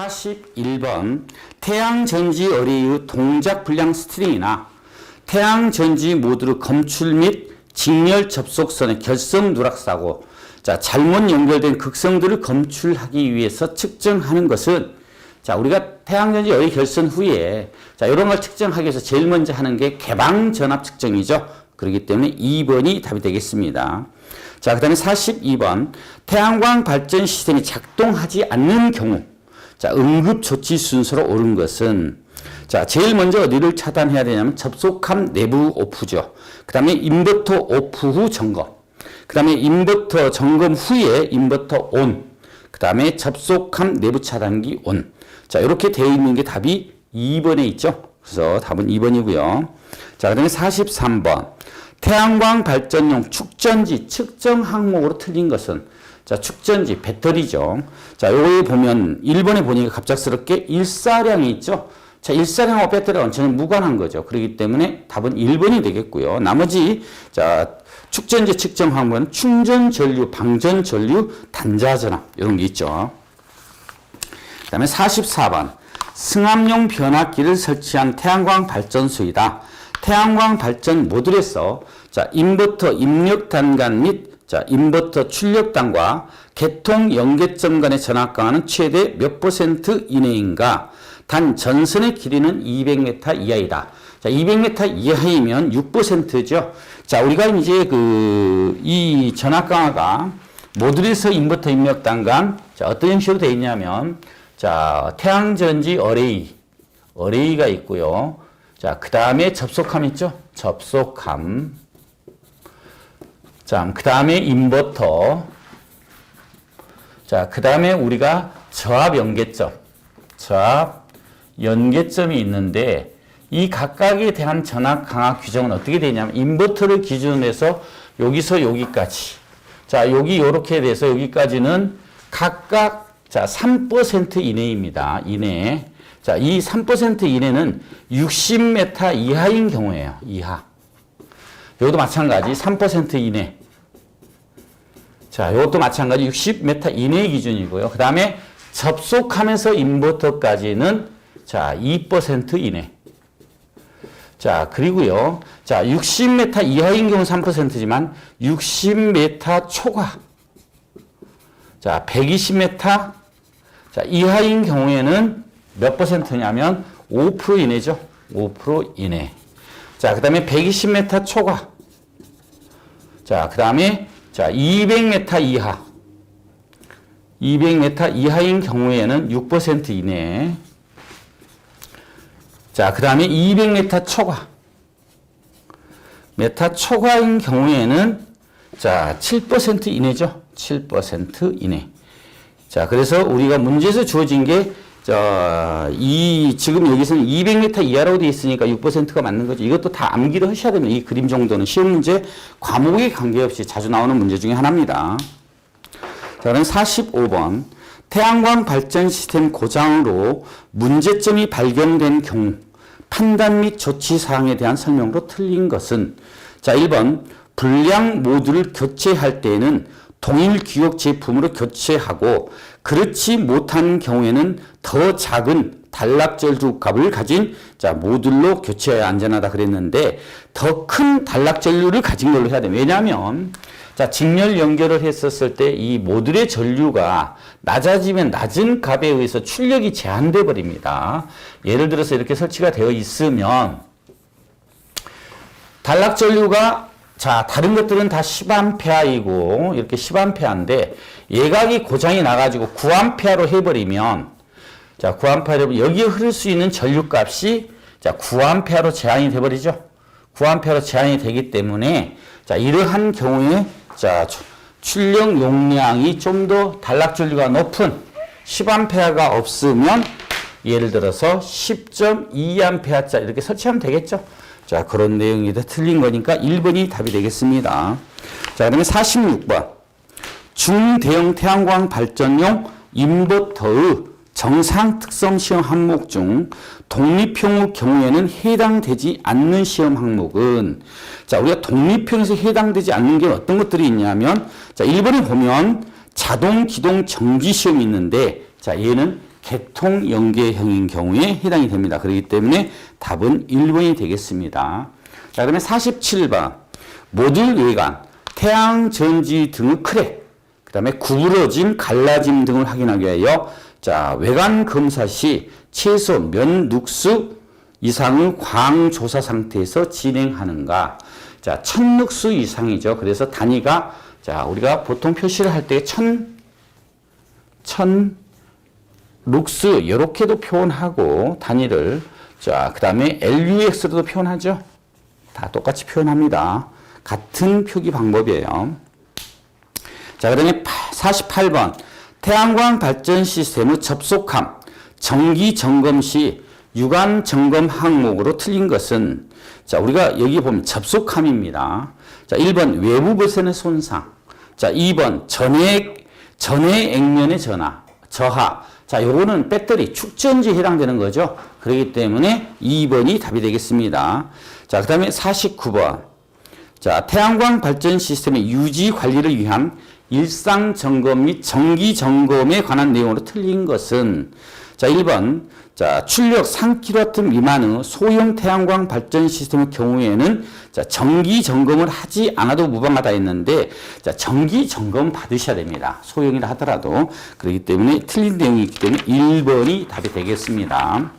41번 태양전지 어뢰의 동작 불량 스트링이나 태양전지 모듈 검출 및 직렬 접속선의 결성 누락 사고 자 잘못 연결된 극성들을 검출하기 위해서 측정하는 것은 자 우리가 태양전지 어뢰 결선 후에 자 이런 걸 측정하기 위해서 제일 먼저 하는 게 개방 전압 측정이죠. 그렇기 때문에 2번이 답이 되겠습니다. 자, 그 다음에 42번. 태양광 발전 시스템이 작동하지 않는 경우. 자, 응급 조치 순서로 옳은 것은 자, 제일 먼저 어디를 차단해야 되냐면 접속함 내부 오프죠. 그 다음에 인버터 오프 후 점검. 그 다음에 인버터 점검 후에 인버터 온. 그 다음에 접속함 내부 차단기 온. 자, 이렇게 되어 있는 게 답이 2번에 있죠. 그래서 답은 2번이고요. 자, 그 다음에 43번. 태양광 발전용 축전지 측정 항목으로 틀린 것은 자, 축전지 배터리죠. 자, 요거에 보면 1번에 보니까 갑작스럽게 일사량이 있죠. 자, 일사량하고 배터리가 완전히 무관한 거죠. 그렇기 때문에 답은 1번이 되겠고요. 나머지 자, 축전지 측정 항목은 충전 전류, 방전 전류, 단자 전압 이런 게 있죠. 그 다음에 44번 승합용 변압기를 설치한 태양광 발전소이다. 태양광 발전 모듈에서 자 인버터 입력 단간 및 자 인버터 출력단과 개통 연계점 간의 전압 강화는 최대 몇 퍼센트 이내인가? 단 전선의 길이는 200m 이하이다. 자 200m 이하이면 6%죠. 자 우리가 이제 그 이 전압 강화가 모듈에서 인버터 입력 단간 자 어떤 형식으로 되어 있냐면 자 태양 전지 어레이 어레이가 있고요. 자, 그 다음에 접속함 있죠? 접속함. 자, 그 다음에 인버터. 자, 그 다음에 우리가 저압 연계점. 저압 연계점이 있는데, 이 각각에 대한 전압 강화 규정은 어떻게 되냐면, 인버터를 기준으로 해서 여기서 여기까지. 자, 여기 요렇게 돼서 여기까지는 각각 자, 3% 이내입니다. 이내. 자, 이 3% 이내는 60m 이하인 경우에요. 이하. 이것도 마찬가지 3% 이내. 자, 이것도 마찬가지 60m 이내 기준이고요. 그 다음에 접속하면서 인버터까지는 자, 2% 이내. 자, 그리고요. 자, 60m 이하인 경우 3%지만 60m 초과. 자, 120m 자, 이하인 경우에는 몇 퍼센트냐면 5% 이내죠. 5% 이내. 자, 그 다음에 120m 초과. 자, 그 다음에 자, 200m 이하. 200m 이하인 경우에는 6% 이내. 자, 그 다음에 200m 초과. 메타 초과인 경우에는 자, 7% 이내죠. 7% 이내. 자, 그래서 우리가 문제에서 주어진 게, 저, 이, 지금 여기서는 200m 이하라고 되어 있으니까 6%가 맞는 거죠. 이것도 다 암기를 하셔야 됩니다. 이 그림 정도는 시험 문제, 과목에 관계없이 자주 나오는 문제 중에 하나입니다. 자, 그럼 45번. 태양광 발전 시스템 고장으로 문제점이 발견된 경우, 판단 및 조치 사항에 대한 설명으로 틀린 것은, 자, 1번. 불량 모듈을 교체할 때에는 동일 규격 제품으로 교체하고 그렇지 못한 경우에는 더 작은 단락전류 값을 가진 자 모듈로 교체해야 안전하다 그랬는데 더 큰 단락전류를 가진 걸로 해야 돼. 왜냐하면 자 직렬 연결을 했었을 때 이 모듈의 전류가 낮아지면 낮은 값에 의해서 출력이 제한돼 버립니다. 예를 들어서 이렇게 설치가 되어 있으면 단락전류가 자, 다른 것들은 다 10A이고, 이렇게 10A인데, 예각이 고장이 나가지고 9A로 해버리면, 자, 9A로, 여기에 흐를 수 있는 전류값이, 자, 9A로 제한이 돼버리죠. 9A로 제한이 되기 때문에, 자, 이러한 경우에, 자, 출력 용량이 좀 더 단락 전류가 높은 10A가 없으면, 예를 들어서 10.2A 이렇게 설치하면 되겠죠. 자, 그런 내용이 다 틀린 거니까 1번이 답이 되겠습니다. 자, 그러면 46번. 중대형 태양광 발전용 인버터의 정상 특성 시험 항목 중 독립형의 경우에는 해당되지 않는 시험 항목은 자, 우리가 독립형에서 해당되지 않는 게 어떤 것들이 있냐면 자, 1번에 보면 자동 기동 정지 시험이 있는데 자, 얘는 개통 연계형인 경우에 해당이 됩니다. 그렇기 때문에 답은 1번이 되겠습니다. 자, 그러면 47번. 모듈 외관, 태양 전지 등의 크랙, 그 다음에 구부러짐, 갈라짐 등을 확인하기 위하여 자, 외관 검사 시 최소 몇 눅수 이상의 광 조사 상태에서 진행하는가. 자, 천 눅수 이상이죠. 그래서 단위가 자, 우리가 보통 표시를 할 때 천, 천 룩스 이렇게도 표현하고 단위를 자, 그다음에 LUX로도 표현하죠. 다 똑같이 표현합니다. 같은 표기 방법이에요. 자, 그다음에 48번 태양광 발전 시스템의 접속함 정기 점검 시 유관 점검 항목으로 틀린 것은 자, 우리가 여기 보면 접속함입니다. 자, 1번 외부 배선의 손상. 자, 2번 전액 전해 액면의 전하, 저하. 자, 요거는 배터리 축전지에 해당되는 거죠. 그렇기 때문에 2번이 답이 되겠습니다. 자, 그 다음에 49번. 자, 태양광 발전 시스템의 유지 관리를 위한 일상 점검 및 정기 점검에 관한 내용으로 틀린 것은 자, 1번. 자, 출력 3kW 미만의 소형 태양광 발전 시스템의 경우에는 자, 정기 점검을 하지 않아도 무방하다 했는데 자, 정기 점검 받으셔야 됩니다. 소형이라 하더라도 그렇기 때문에 틀린 내용이 있기 때문에 1번이 답이 되겠습니다.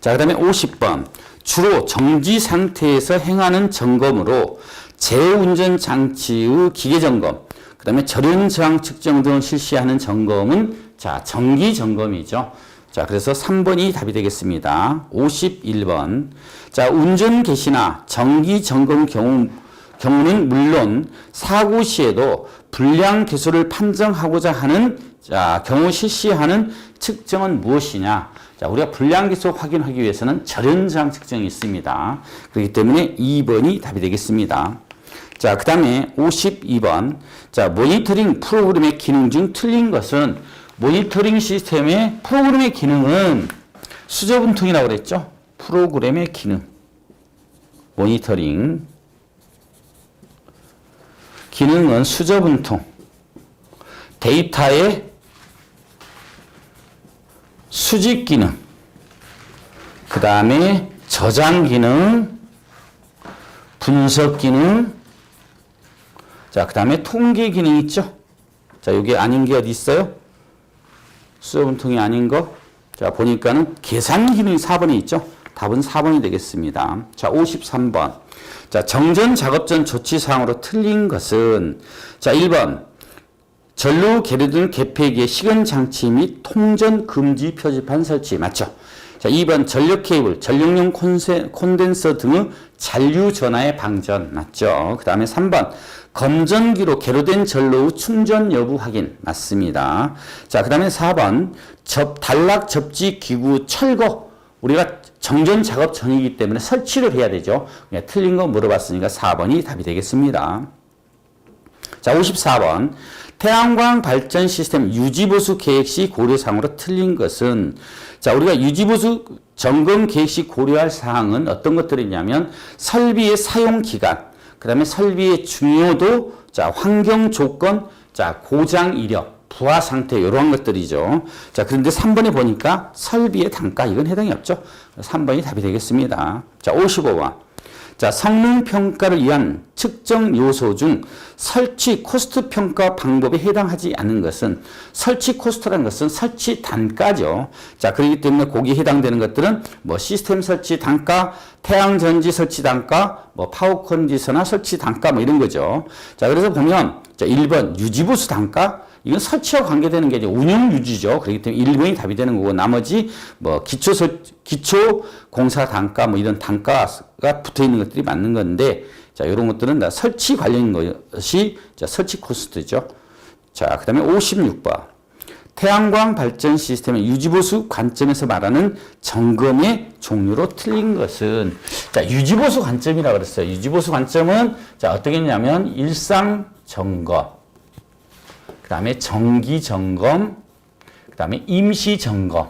자, 그다음에 50번. 주로 정지 상태에서 행하는 점검으로 재운전 장치의 기계 점검, 그 다음에 절연 저항 측정 등을 실시하는 점검은 자, 정기 점검이죠. 자, 그래서 3번이 답이 되겠습니다. 51번. 자, 운전 개시나 정기 점검 경우 경우는 물론 사고 시에도 불량 개수를 판정하고자 하는 자, 경우 실시하는 측정은 무엇이냐? 자, 우리가 불량 개수 확인하기 위해서는 절연저항 측정이 있습니다. 그렇기 때문에 2번이 답이 되겠습니다. 자, 그 다음에 52번. 자, 모니터링 프로그램의 기능 중 틀린 것은 모니터링 시스템의 프로그램의 기능은 수저분통이라고 그랬죠? 프로그램의 기능. 모니터링. 기능은 수저분통. 데이터의 수집 기능. 그 다음에 저장 기능. 분석 기능. 자, 그 다음에 통계 기능 있죠? 자, 여기 아닌 게 어디 있어요? 수저분통이 아닌 거. 자, 보니까는 계산 기능이 4번에 있죠? 답은 4번이 되겠습니다. 자, 53번. 자, 정전 작업 전 조치 사항으로 틀린 것은 자, 1번. 전류 계류등 개폐기의 시간 장치 및 통전 금지 표지판 설치 맞죠? 자, 2번 전력 케이블, 전력용 콘세, 콘덴서 등의 잔류 전하의 방전 맞죠? 그 다음에 3번 검전기로 계로된 전로의 충전 여부 확인 맞습니다. 자, 그 다음에 4번 접, 단락 접지 기구 철거 우리가 정전 작업 전이기 때문에 설치를 해야 되죠. 그냥 틀린 거 물어봤으니까 4번이 답이 되겠습니다. 자, 54번. 태양광 발전 시스템 유지보수 계획 시 고려사항으로 틀린 것은 자, 우리가 유지보수 점검 계획 시 고려할 사항은 어떤 것들이냐면 설비의 사용 기간, 그 다음에 설비의 중요도, 자, 환경 조건, 자, 고장 이력, 부하 상태, 이러한 것들이죠. 자, 그런데 3번에 보니까 설비의 단가, 이건 해당이 없죠. 3번이 답이 되겠습니다. 자, 55번. 자, 성능 평가를 위한 측정 요소 중 설치 코스트 평가 방법에 해당하지 않는 것은 설치 코스트라는 것은 설치 단가죠. 자, 그렇기 때문에 거기에 해당되는 것들은 뭐 시스템 설치 단가, 태양 전지 설치 단가, 뭐 파워 컨디셔너 설치 단가 뭐 이런 거죠. 자, 그래서 보면 자, 1번 유지보수 단가 이건 설치와 관계되는 게 이제 운영 유지죠. 그렇기 때문에 1번이 답이 되는 거고 나머지 뭐 기초 설 기초 공사 단가 뭐 이런 단가가 붙어 있는 것들이 맞는 건데 자, 이런 것들은 다 설치 관련인 것이 자, 설치 코스트죠. 자, 그다음에 56번. 태양광 발전 시스템의 유지보수 관점에서 말하는 점검의 종류로 틀린 것은 자, 유지보수 관점이라고 그랬어요. 유지보수 관점은 자, 어떻게 했냐면 일상 점검 그 다음에 정기 점검, 그 다음에 임시 점검.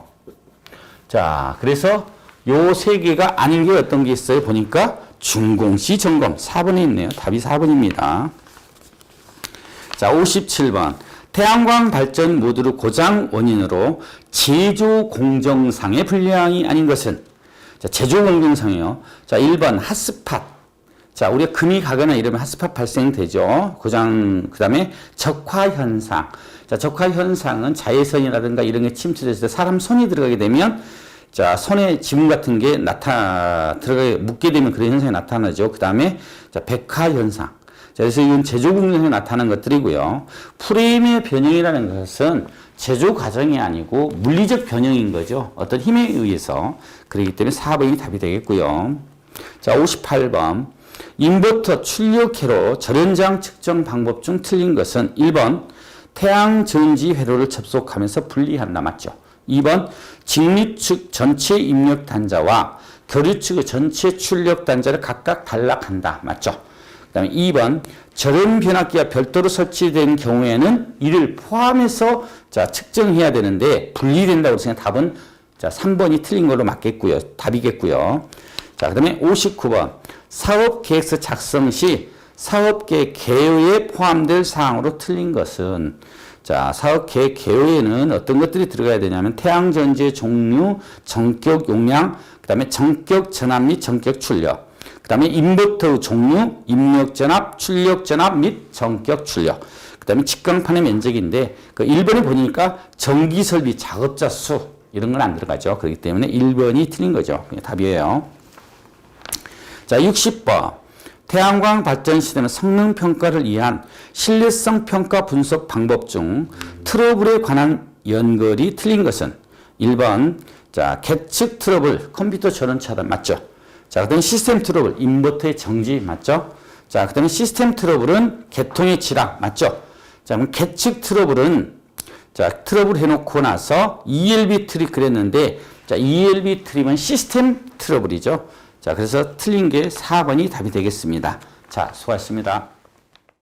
자, 그래서 요 세 개가 아닌 게 어떤 게 있어요? 보니까 준공시 점검. 4번에 있네요. 답이 4번입니다. 자, 57번. 태양광 발전 모듈 고장 원인으로 제조 공정상의 불량이 아닌 것은 자, 제조 공정상이요. 자, 1번 핫스팟. 자, 우리가 금이 가거나 이러면 핫스팟 발생되죠. 고장, 그 다음에 적화 현상. 자, 적화 현상은 자외선이라든가 이런 게 침투됐을 때 사람 손이 들어가게 되면 자, 손에 지문 같은 게 나타, 들어가게, 묻게 되면 그런 현상이 나타나죠. 그 다음에 자, 백화 현상. 자, 그래서 이건 제조 공정에 나타나는 것들이고요. 프레임의 변형이라는 것은 제조 과정이 아니고 물리적 변형인 거죠. 어떤 힘에 의해서. 그렇기 때문에 4번이 답이 되겠고요. 자, 58번. 인버터 출력회로 절연장 측정 방법 중 틀린 것은 1번 태양 전지 회로를 접속하면서 분리한다. 맞죠? 2번 직립축 전체 입력 단자와 교류축의 전체 출력 단자를 각각 단락한다. 맞죠? 그 다음에 2번 절연 변압기가 별도로 설치된 경우에는 이를 포함해서 자, 측정해야 되는데 분리된다고 생각 답은 자, 3번이 틀린 걸로 맞겠고요. 답이겠고요. 자, 그 다음에 59번 사업 계획서 작성 시 사업계획 개요에 포함될 사항으로 틀린 것은 자, 사업 계획 개요에는 어떤 것들이 들어가야 되냐면 태양 전지의 종류, 전격 용량, 그 다음에 전격 전압 및 전격 출력. 그 다음에 인버터 종류, 입력 전압, 출력 전압 및 전격 출력. 그 다음에 직광판의 면적인데 그 1번에 보니까 전기 설비 작업자 수 이런 건 안 들어가죠. 그렇기 때문에 1번이 틀린 거죠. 답이에요. 자, 60번. 태양광 발전 시대는 성능 평가를 위한 신뢰성 평가 분석 방법 중 트러블에 관한 연결이 틀린 것은 1번 자, 계측 트러블 컴퓨터 전원 차단 맞죠? 자, 그다음 시스템 트러블 인버터의 정지 맞죠? 자, 그다음에 시스템 트러블은 개통의 지락 맞죠? 자, 그럼 계측 트러블은 자, 트러블 해놓고 나서 ELB 트리 그랬는데 자, ELB 트리면 시스템 트러블이죠. 자, 그래서 틀린 게 4번이 답이 되겠습니다. 자, 수고하셨습니다.